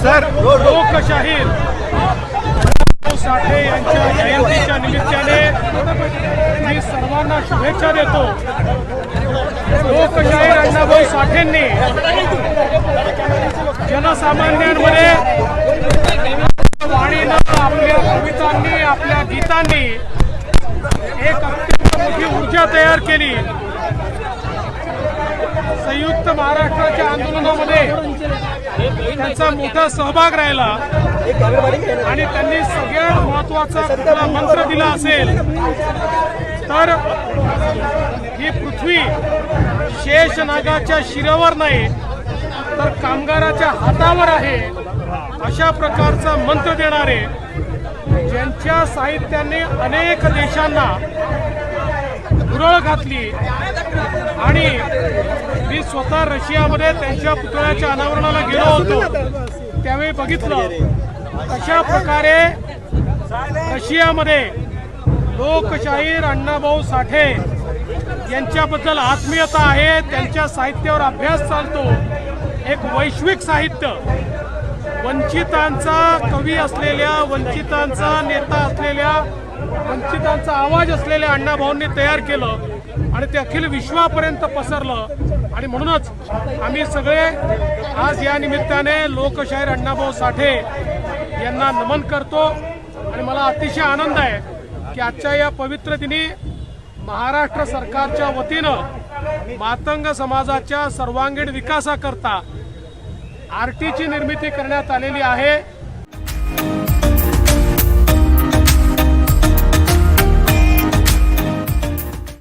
Sir लोकशाहीर साठे यांच्या जयंतीच्या निमित्ताने मी सर्वांना शुभेच्छा देतो. लोकशाहीर अण्णाभाऊ साठेंनी जनसामान्यांमध्ये वाणीनं आपल्या कवितांनी आपल्या गीतांनी एक अत्यंत मोठी ऊर्जा तयार केली. संयुक्त महाराष्ट्राच्या आंदोलनामध्ये त्यांचा मोठा सहभाग राहिला. आणि त्यांनी सगळ्यात महत्त्वाचा कुठला मंत्र दिला असेल तर ही पृथ्वी शेष नागाच्या शिरावर नाही तर कामगाराच्या हातावर आहे अशा प्रकारचा मंत्र देणारे ज्यांच्या साहित्याने अनेक देशांना धुरळ घातली आणि मी स्वतः रशियामध्ये त्यांच्या पुतळ्याच्या अनावरणाला गेलो होतो. त्यावेळी बघितलं अशा प्रकारे रशियामध्ये लोकशाहीर अण्णाभाऊ साठे यांच्याबद्दल आत्मीयता आहे त्यांच्या साहित्यावर अभ्यास चालतो. एक वैश्विक साहित्य. वंचितांचा कवी असलेल्या वंचितांचा नेता असलेल्या वंचितांचा आवाज असलेल्या अण्णाभाऊंनी तयार केलं. आणि ते अखिल विश्वापर्यंत पसरलं. आणि म्हणूनच आम्ही सगळे आज या निमित्ताने लोकशाहीर अण्णाभाऊ साठे यांना नमन करतो. आणि मला अतिशय आनंद आहे की आजच्या या पवित्र दिनी महाराष्ट्र सरकारच्या वतीनं मातंग समाजाच्या सर्वांगीण विकासाकरता आर टीची निर्मिती करण्यात आलेली आहे.